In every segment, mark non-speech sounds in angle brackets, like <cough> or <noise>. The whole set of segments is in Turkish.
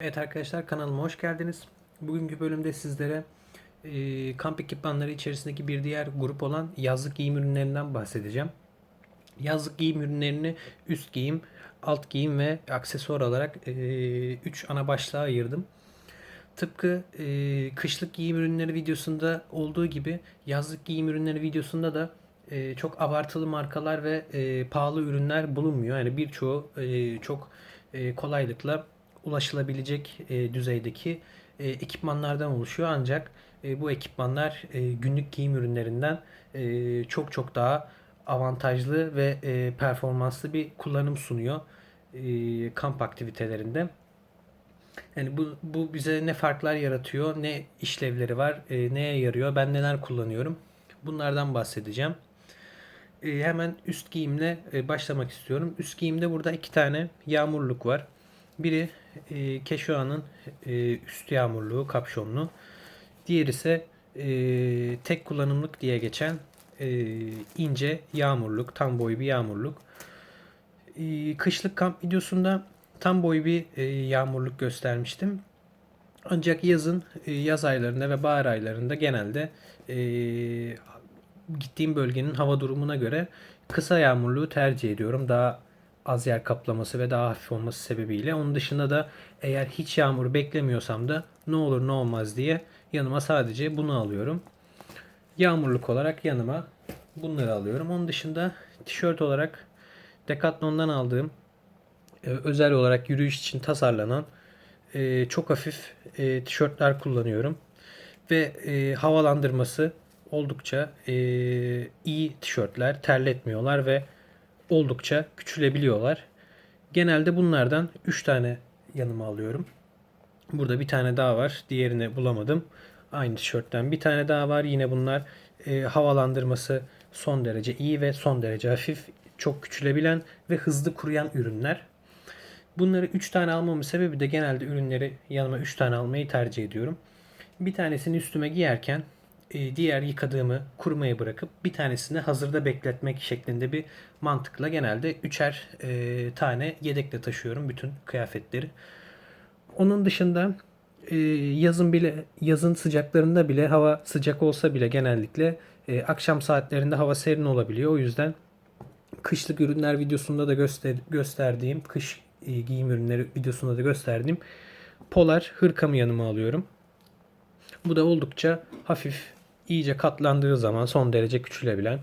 Evet arkadaşlar kanalıma hoş geldiniz. Bugünkü bölümde sizlere e, kamp ekipmanları içerisindeki bir diğer grup olan yazlık giyim ürünlerinden bahsedeceğim. Yazlık giyim ürünlerini üst giyim, alt giyim ve aksesuar olarak 3 ana başlığa ayırdım. Tıpkı e, kışlık giyim ürünleri videosunda olduğu gibi yazlık giyim ürünleri videosunda da e, çok abartılı markalar ve e, pahalı ürünler bulunmuyor. Yani birçoğu e, çok e, kolaylıkla ulaşılabilecek e, düzeydeki e, ekipmanlardan oluşuyor. Ancak e, bu ekipmanlar e, günlük giyim ürünlerinden e, çok çok daha avantajlı ve e, performanslı bir kullanım sunuyor e, kamp aktivitelerinde. Yani bu, bu bize ne farklar yaratıyor, ne işlevleri var, e, neye yarıyor, ben neler kullanıyorum. Bunlardan bahsedeceğim. E, hemen üst giyimle e, başlamak istiyorum. Üst giyimde burada iki tane yağmurluk var. Biri e, Keşoğan'ın e, üst yağmurluğu, kapşonlu. Diğeri ise e, tek kullanımlık diye geçen e, ince yağmurluk, tam boy bir yağmurluk. E, kışlık kamp videosunda tam boy bir e, yağmurluk göstermiştim. Ancak yazın, e, yaz aylarında ve bahar aylarında genelde e, gittiğim bölgenin hava durumuna göre kısa yağmurluğu tercih ediyorum. Daha az yer kaplaması ve daha hafif olması sebebiyle. Onun dışında da eğer hiç yağmur beklemiyorsam da ne olur ne olmaz diye yanıma sadece bunu alıyorum. Yağmurluk olarak yanıma bunları alıyorum. Onun dışında tişört olarak Decathlon'dan aldığım e, özel olarak yürüyüş için tasarlanan e, çok hafif e, tişörtler kullanıyorum. Ve havalandırması oldukça iyi tişörtler, terletmiyorlar ve oldukça küçülebiliyorlar. Genelde bunlardan 3 tane yanıma alıyorum. Burada bir tane daha var. Diğerini bulamadım. Aynı tişörtten bir tane daha var. Yine bunlar e, havalandırması son derece iyi ve son derece hafif. Çok küçülebilen ve hızlı kuruyan ürünler. Bunları 3 tane almamın sebebi de genelde ürünleri yanıma 3 tane almayı tercih ediyorum. Bir tanesini üstüme giyerken diğer yıkadığımı kurumaya bırakıp bir tanesini hazırda bekletmek şeklinde bir mantıkla genelde üçer e, tane yedekle taşıyorum bütün kıyafetleri. Onun dışında e, yazın bile yazın sıcaklarında bile hava sıcak olsa bile genellikle e, akşam saatlerinde hava serin olabiliyor. O yüzden kışlık ürünler videosunda da göster gösterdiğim kış e, giyim ürünleri videosunda da gösterdiğim polar hırkamı yanıma alıyorum. Bu da oldukça hafif, iyice katlandığı zaman son derece küçülebilen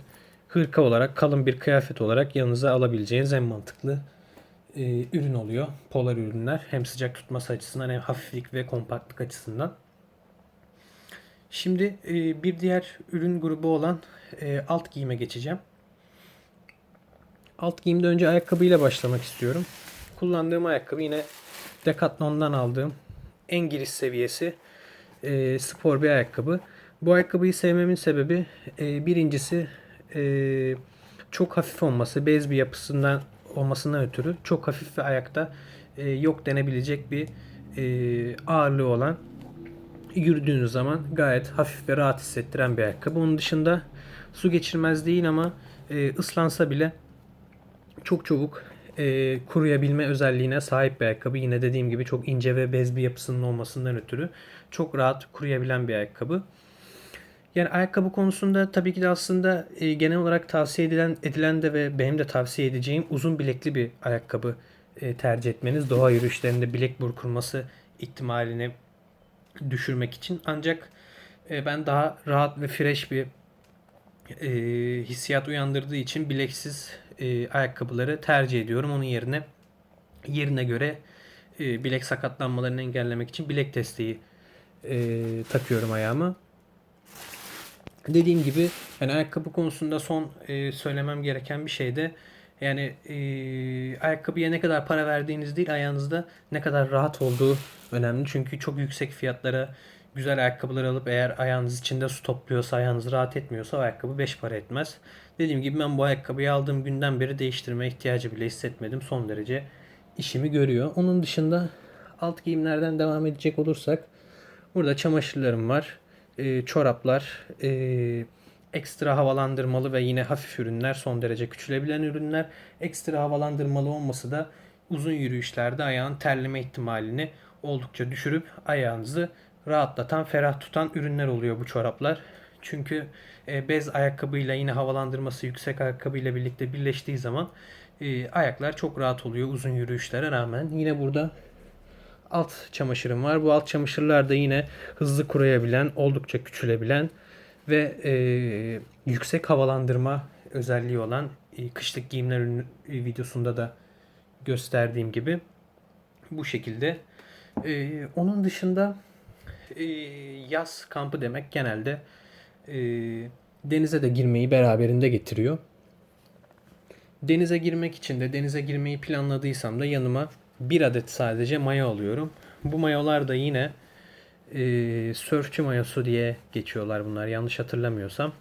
hırka olarak kalın bir kıyafet olarak yanınıza alabileceğiniz en mantıklı e, ürün oluyor. Polar ürünler hem sıcak tutması açısından hem hafiflik ve kompaktlık açısından. Şimdi e, bir diğer ürün grubu olan e, alt giyime geçeceğim. Alt giyimde önce ayakkabıyla başlamak istiyorum. Kullandığım ayakkabı yine Decathlon'dan aldığım en giriş seviyesi e, spor bir ayakkabı. Bu ayakkabıyı sevmemin sebebi e, birincisi e, çok hafif olması, bez bir yapısından olmasından ötürü çok hafif ve ayakta e, yok denebilecek bir e, ağırlığı olan yürüdüğünüz zaman gayet hafif ve rahat hissettiren bir ayakkabı. Onun dışında su geçirmez değil ama e, ıslansa bile çok çabuk e, kuruyabilme özelliğine sahip bir ayakkabı. Yine dediğim gibi çok ince ve bez bir yapısının olmasından ötürü çok rahat kuruyabilen bir ayakkabı. Yani ayakkabı konusunda tabii ki de aslında e, genel olarak tavsiye edilen edilen de ve benim de tavsiye edeceğim uzun bilekli bir ayakkabı e, tercih etmeniz. Doğa yürüyüşlerinde bilek burkulması ihtimalini düşürmek için. Ancak e, ben daha rahat ve fresh bir e, hissiyat uyandırdığı için bileksiz e, ayakkabıları tercih ediyorum. Onun yerine yerine göre e, bilek sakatlanmalarını engellemek için bilek desteği e, takıyorum ayağıma. Dediğim gibi yani ayakkabı konusunda son e, söylemem gereken bir şey de yani e, ayakkabıya ne kadar para verdiğiniz değil ayağınızda ne kadar rahat olduğu önemli. Çünkü çok yüksek fiyatlara güzel ayakkabılar alıp eğer ayağınız içinde su topluyorsa ayağınız rahat etmiyorsa ayakkabı 5 para etmez. Dediğim gibi ben bu ayakkabıyı aldığım günden beri değiştirme ihtiyacı bile hissetmedim. Son derece işimi görüyor. Onun dışında alt giyimlerden devam edecek olursak burada çamaşırlarım var. E, çoraplar, e, ekstra havalandırmalı ve yine hafif ürünler, son derece küçülebilen ürünler. Ekstra havalandırmalı olması da uzun yürüyüşlerde ayağın terleme ihtimalini oldukça düşürüp ayağınızı rahatlatan, ferah tutan ürünler oluyor bu çoraplar. Çünkü e, bez ayakkabıyla yine havalandırması yüksek ayakkabıyla birlikte birleştiği zaman e, ayaklar çok rahat oluyor uzun yürüyüşlere rağmen. Yine burada alt çamaşırım var. Bu alt çamaşırlar da yine hızlı kuruyabilen, oldukça küçülebilen ve e, yüksek havalandırma özelliği olan e, kışlık giyimler videosunda da gösterdiğim gibi bu şekilde. E, onun dışında e, yaz kampı demek genelde e, denize de girmeyi beraberinde getiriyor. Denize girmek için de denize girmeyi planladıysam da yanıma bir adet sadece mayo alıyorum. Bu mayolar da yine e, sörfçü mayosu diye geçiyorlar bunlar yanlış hatırlamıyorsam.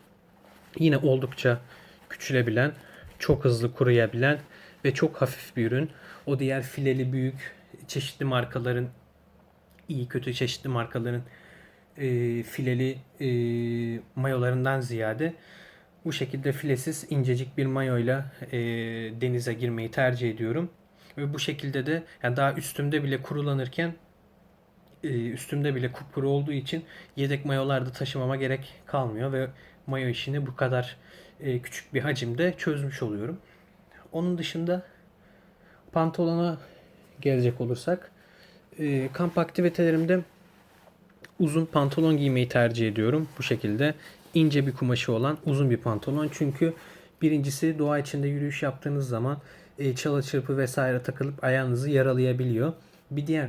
Yine oldukça küçülebilen, çok hızlı kuruyabilen ve çok hafif bir ürün. O diğer fileli büyük çeşitli markaların iyi kötü çeşitli markaların e, fileli e, mayolarından ziyade bu şekilde filesiz incecik bir mayoyla e, denize girmeyi tercih ediyorum. Ve bu şekilde de yani daha üstümde bile kurulanırken e, üstümde bile kupkuru olduğu için yedek mayolarda taşımama gerek kalmıyor ve mayo işini bu kadar e, küçük bir hacimde çözmüş oluyorum. Onun dışında pantolona gelecek olursak e, kamp aktivitelerimde uzun pantolon giymeyi tercih ediyorum. Bu şekilde ince bir kumaşı olan uzun bir pantolon. Çünkü birincisi doğa içinde yürüyüş yaptığınız zaman çalı çırpı vesaire takılıp ayağınızı yaralayabiliyor. Bir diğer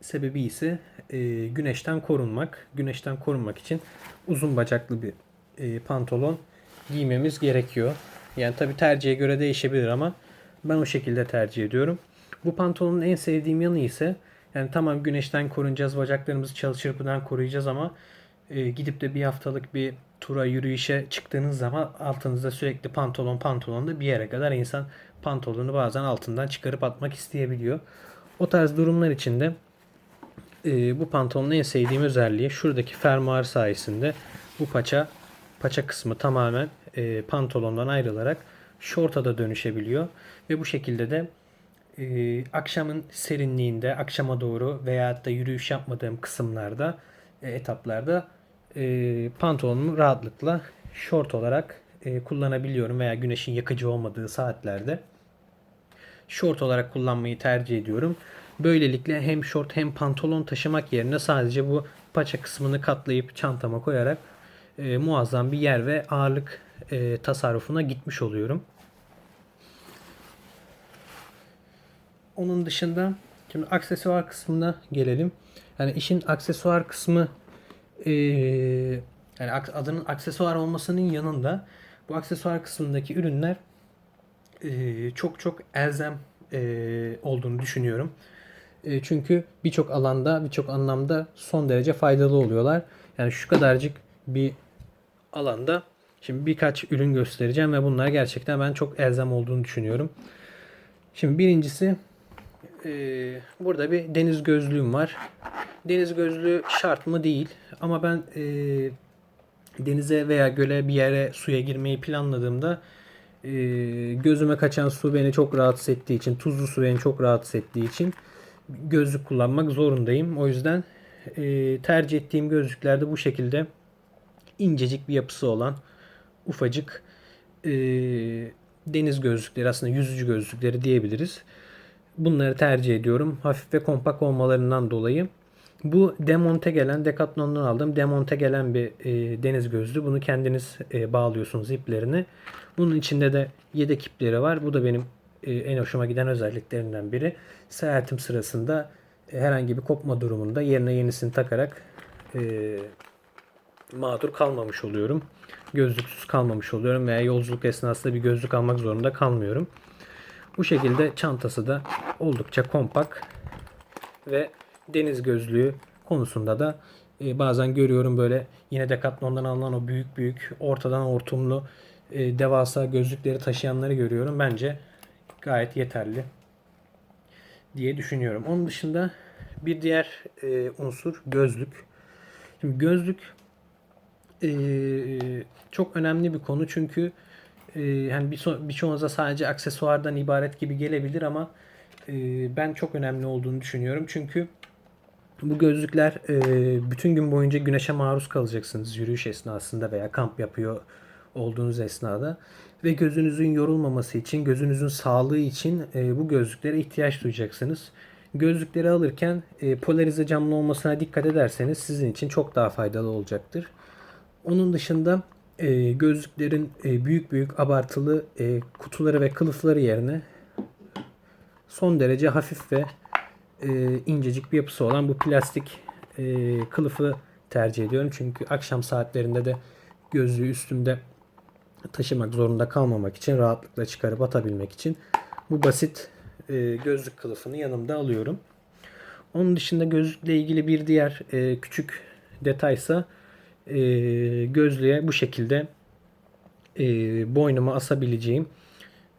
sebebi ise e, güneşten korunmak. Güneşten korunmak için uzun bacaklı bir e, pantolon giymemiz gerekiyor. Yani tabi tercihe göre değişebilir ama ben o şekilde tercih ediyorum. Bu pantolonun en sevdiğim yanı ise yani tamam güneşten korunacağız, bacaklarımızı çalı çırpıdan koruyacağız ama e, gidip de bir haftalık bir tura yürüyüşe çıktığınız zaman altınızda sürekli pantolon pantolonda bir yere kadar insan pantolonu bazen altından çıkarıp atmak isteyebiliyor. O tarz durumlar içinde e, bu pantolonun en sevdiğim özelliği şuradaki fermuar sayesinde bu paça paça kısmı tamamen e, pantolondan ayrılarak şorta da dönüşebiliyor ve bu şekilde de e, akşamın serinliğinde akşama doğru veya da yürüyüş yapmadığım kısımlarda e, etaplarda e, pantolonumu rahatlıkla şort olarak e, kullanabiliyorum veya güneşin yakıcı olmadığı saatlerde şort olarak kullanmayı tercih ediyorum. Böylelikle hem şort hem pantolon taşımak yerine sadece bu paça kısmını katlayıp çantama koyarak e, muazzam bir yer ve ağırlık e, tasarrufuna gitmiş oluyorum. Onun dışında şimdi aksesuar kısmına gelelim. Yani işin aksesuar kısmı e, yani adının aksesuar olmasının yanında bu aksesuar kısmındaki ürünler e, çok çok elzem e, olduğunu düşünüyorum. E, çünkü birçok alanda, birçok anlamda son derece faydalı oluyorlar. Yani şu kadarcık bir alanda şimdi birkaç ürün göstereceğim ve bunlar gerçekten ben çok elzem olduğunu düşünüyorum. Şimdi birincisi e, burada bir deniz gözlüğüm var. Deniz gözlüğü şart mı değil ama ben e, denize veya göle bir yere suya girmeyi planladığımda e, gözüme kaçan su beni çok rahatsız ettiği için, tuzlu su beni çok rahatsız ettiği için gözlük kullanmak zorundayım. O yüzden e, tercih ettiğim gözlüklerde bu şekilde incecik bir yapısı olan ufacık e, deniz gözlükleri aslında yüzücü gözlükleri diyebiliriz. Bunları tercih ediyorum. Hafif ve kompakt olmalarından dolayı. Bu demonte gelen, Decathlon'dan aldığım demonte gelen bir e, deniz gözlüğü. Bunu kendiniz e, bağlıyorsunuz iplerini. Bunun içinde de yedek ipleri var. Bu da benim e, en hoşuma giden özelliklerinden biri. Seyahatim sırasında e, herhangi bir kopma durumunda yerine yenisini takarak e, mağdur kalmamış oluyorum. Gözlüksüz kalmamış oluyorum veya yolculuk esnasında bir gözlük almak zorunda kalmıyorum. Bu şekilde çantası da oldukça kompakt ve deniz gözlüğü konusunda da e, bazen görüyorum böyle yine Decathlon'dan alınan o büyük büyük ortadan hortumlu e, devasa gözlükleri taşıyanları görüyorum. Bence gayet yeterli diye düşünüyorum. Onun dışında bir diğer e, unsur gözlük. Şimdi gözlük e, çok önemli bir konu çünkü e, yani birço- birçoğunuza sadece aksesuardan ibaret gibi gelebilir ama e, ben çok önemli olduğunu düşünüyorum. Çünkü Bu gözlükler e, bütün gün boyunca güneşe maruz kalacaksınız yürüyüş esnasında veya kamp yapıyor olduğunuz esnada. Ve gözünüzün yorulmaması için, gözünüzün sağlığı için e, bu gözlüklere ihtiyaç duyacaksınız. Gözlükleri alırken e, polarize camlı olmasına dikkat ederseniz sizin için çok daha faydalı olacaktır. Onun dışında e, gözlüklerin e, büyük büyük abartılı e, kutuları ve kılıfları yerine son derece hafif ve e, incecik bir yapısı olan bu plastik e, kılıfı tercih ediyorum. Çünkü akşam saatlerinde de gözlüğü üstümde taşımak zorunda kalmamak için rahatlıkla çıkarıp atabilmek için bu basit e, gözlük kılıfını yanımda alıyorum. Onun dışında gözlükle ilgili bir diğer e, küçük detaysa e, gözlüğe bu şekilde e, boynuma asabileceğim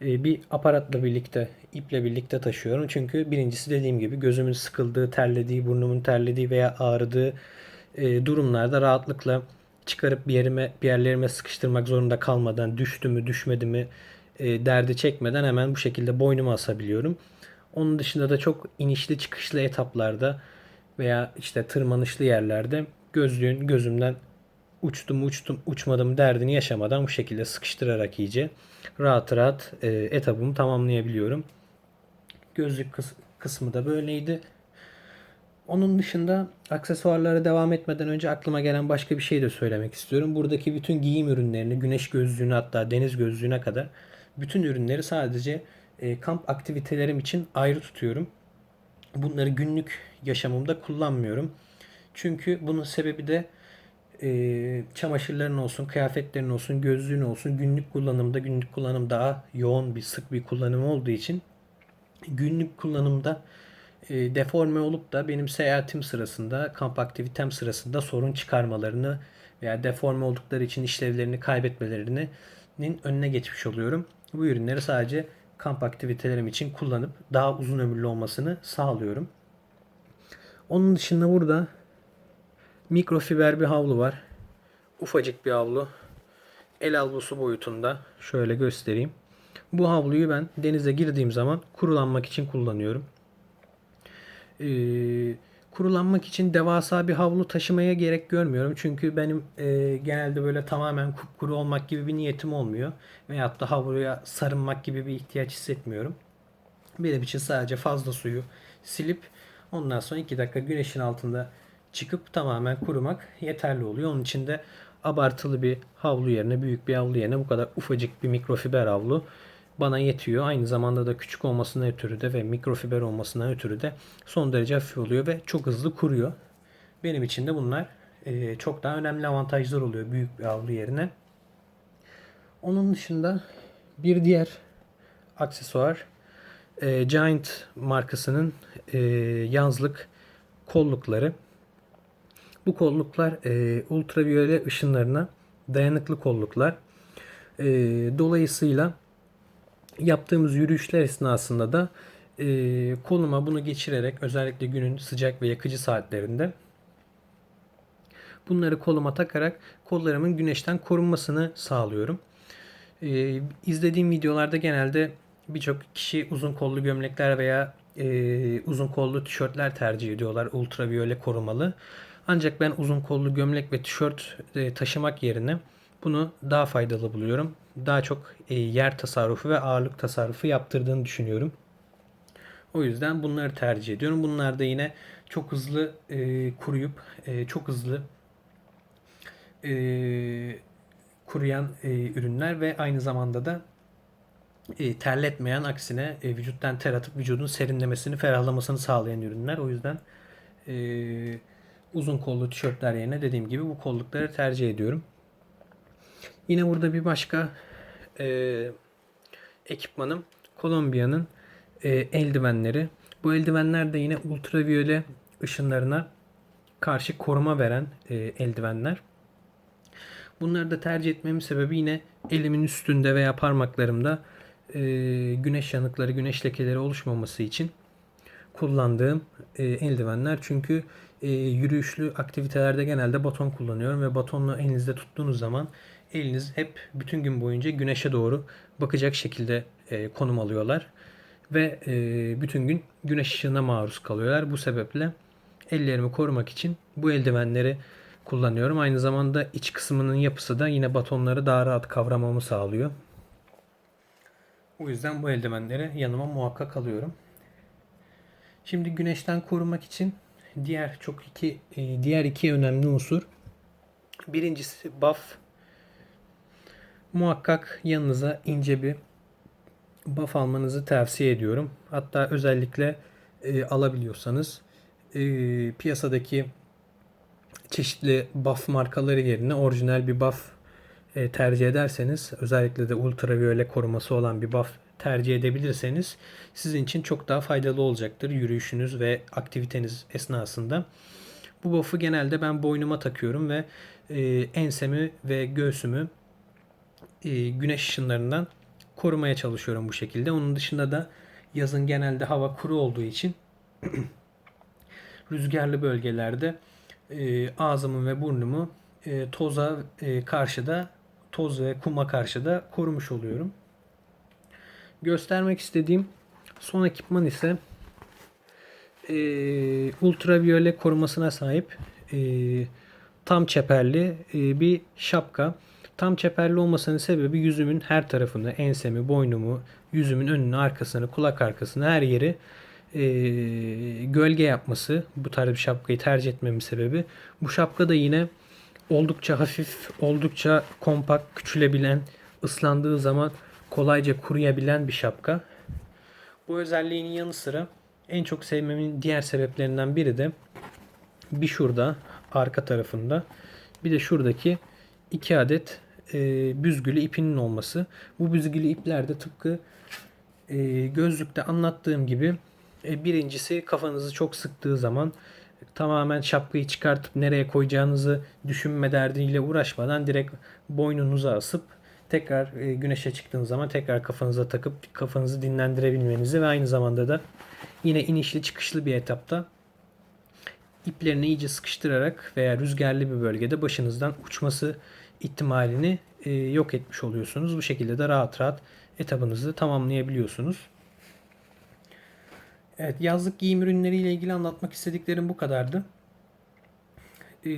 e, bir aparatla birlikte, iple birlikte taşıyorum. Çünkü birincisi dediğim gibi gözümün sıkıldığı, terlediği, burnumun terlediği veya ağrıdığı e, durumlarda rahatlıkla çıkarıp bir yerime bir yerlerime sıkıştırmak zorunda kalmadan düştü mü düşmedi mi e, derdi çekmeden hemen bu şekilde boynuma asabiliyorum. Onun dışında da çok inişli çıkışlı etaplarda veya işte tırmanışlı yerlerde gözlüğün gözümden uçtum uçtum uçmadım derdini yaşamadan bu şekilde sıkıştırarak iyice rahat rahat e, etabımı tamamlayabiliyorum. Gözlük kıs- kısmı da böyleydi. Onun dışında aksesuarlara devam etmeden önce aklıma gelen başka bir şey de söylemek istiyorum. Buradaki bütün giyim ürünlerini, güneş gözlüğüne hatta deniz gözlüğüne kadar bütün ürünleri sadece e, kamp aktivitelerim için ayrı tutuyorum. Bunları günlük yaşamımda kullanmıyorum. Çünkü bunun sebebi de e, çamaşırların olsun, kıyafetlerin olsun, gözlüğün olsun günlük kullanımda günlük kullanım daha yoğun bir sık bir kullanım olduğu için günlük kullanımda e, deforme olup da benim seyahatim sırasında, kamp aktivitem sırasında sorun çıkarmalarını veya deforme oldukları için işlevlerini kaybetmelerinin önüne geçmiş oluyorum. Bu ürünleri sadece kamp aktivitelerim için kullanıp daha uzun ömürlü olmasını sağlıyorum. Onun dışında burada mikrofiber bir havlu var. Ufacık bir havlu. El havlusu boyutunda. Şöyle göstereyim. Bu havluyu ben denize girdiğim zaman kurulanmak için kullanıyorum. Ee, kurulanmak için devasa bir havlu taşımaya gerek görmüyorum. Çünkü benim e, genelde böyle tamamen kupkuru olmak gibi bir niyetim olmuyor. Veyahut da havluya sarınmak gibi bir ihtiyaç hissetmiyorum. Benim için sadece fazla suyu silip ondan sonra 2 dakika güneşin altında çıkıp tamamen kurumak yeterli oluyor. Onun için de abartılı bir havlu yerine, büyük bir havlu yerine bu kadar ufacık bir mikrofiber havlu bana yetiyor. Aynı zamanda da küçük olmasına ötürü de ve mikrofiber olmasına ötürü de son derece hafif oluyor ve çok hızlı kuruyor. Benim için de bunlar e, çok daha önemli avantajlar oluyor büyük bir havlu yerine. Onun dışında bir diğer aksesuar e, Giant markasının e, yazlık kollukları. Bu kolluklar e, ultraviyole ışınlarına dayanıklı kolluklar. E, dolayısıyla yaptığımız yürüyüşler esnasında da e, koluma bunu geçirerek özellikle günün sıcak ve yakıcı saatlerinde bunları koluma takarak kollarımın güneşten korunmasını sağlıyorum. E, izlediğim videolarda genelde birçok kişi uzun kollu gömlekler veya e, uzun kollu tişörtler tercih ediyorlar ultraviyole korumalı. Ancak ben uzun kollu gömlek ve tişört e, taşımak yerine bunu daha faydalı buluyorum. Daha çok e, yer tasarrufu ve ağırlık tasarrufu yaptırdığını düşünüyorum. O yüzden bunları tercih ediyorum. Bunlar da yine çok hızlı e, kuruyup çok hızlı kuruyan ürünler ve aynı zamanda da terletmeyen aksine vücuttan ter atıp vücudun serinlemesini, ferahlamasını sağlayan ürünler. O yüzden e, uzun kollu tişörtler yerine dediğim gibi bu kollukları tercih ediyorum. Yine burada bir başka e, ekipmanım Kolombiya'nın e, eldivenleri. Bu eldivenler de yine ultraviyole ışınlarına karşı koruma veren e, eldivenler. Bunları da tercih etmemin sebebi yine elimin üstünde veya parmaklarımda e, güneş yanıkları, güneş lekeleri oluşmaması için kullandığım e, eldivenler. Çünkü e, yürüyüşlü aktivitelerde genelde baton kullanıyorum ve batonla elinizde tuttuğunuz zaman eliniz hep bütün gün boyunca güneşe doğru bakacak şekilde e, konum alıyorlar ve e, bütün gün güneş ışığına maruz kalıyorlar. Bu sebeple ellerimi korumak için bu eldivenleri kullanıyorum. Aynı zamanda iç kısmının yapısı da yine batonları daha rahat kavramamı sağlıyor. O yüzden bu eldivenleri yanıma muhakkak alıyorum. Şimdi güneşten korumak için diğer çok iki e, diğer iki önemli unsur. Birincisi buff. Muhakkak yanınıza ince bir buff almanızı tavsiye ediyorum. Hatta özellikle e, alabiliyorsanız e, piyasadaki çeşitli buff markaları yerine orijinal bir buff e, tercih ederseniz özellikle de ultraviyole koruması olan bir buff tercih edebilirseniz sizin için çok daha faydalı olacaktır yürüyüşünüz ve aktiviteniz esnasında. Bu buff'ı genelde ben boynuma takıyorum ve e, ensemi ve göğsümü e, güneş ışınlarından korumaya çalışıyorum bu şekilde. Onun dışında da yazın genelde hava kuru olduğu için <clears throat> rüzgarlı bölgelerde e, ağzımı ve burnumu e, toza e, karşıda toz ve kuma karşı da korumuş oluyorum. Göstermek istediğim son ekipman ise e, ultraviyole korumasına sahip e, tam çeperli e, bir şapka. Tam çeperli olmasının sebebi yüzümün her tarafını, ensemi, boynumu, yüzümün önünü, arkasını, kulak arkasını her yeri e, gölge yapması. Bu tarz bir şapkayı tercih etmemin sebebi. Bu şapka da yine oldukça hafif, oldukça kompakt, küçülebilen, ıslandığı zaman kolayca kuruyabilen bir şapka. Bu özelliğinin yanı sıra en çok sevmemin diğer sebeplerinden biri de bir şurada arka tarafında bir de şuradaki iki adet e, büzgülü ipinin olması. Bu büzgülü ipler de tıpkı e, gözlükte anlattığım gibi e, birincisi kafanızı çok sıktığı zaman tamamen şapkayı çıkartıp nereye koyacağınızı düşünme derdiyle uğraşmadan direkt boynunuza asıp tekrar e, güneşe çıktığınız zaman tekrar kafanıza takıp kafanızı dinlendirebilmenizi ve aynı zamanda da yine inişli çıkışlı bir etapta iplerini iyice sıkıştırarak veya rüzgarlı bir bölgede başınızdan uçması ihtimalini e, yok etmiş oluyorsunuz. Bu şekilde de rahat rahat etabınızı tamamlayabiliyorsunuz. Evet yazlık giyim ürünleriyle ilgili anlatmak istediklerim bu kadardı. Ee,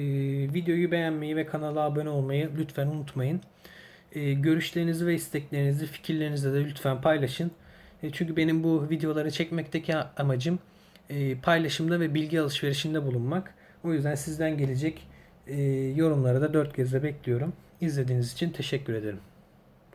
videoyu beğenmeyi ve kanala abone olmayı lütfen unutmayın. Ee, görüşlerinizi ve isteklerinizi, fikirlerinizi de lütfen paylaşın. E, çünkü benim bu videoları çekmekteki amacım e, paylaşımda ve bilgi alışverişinde bulunmak. O yüzden sizden gelecek e, yorumları da dört gözle bekliyorum. İzlediğiniz için teşekkür ederim.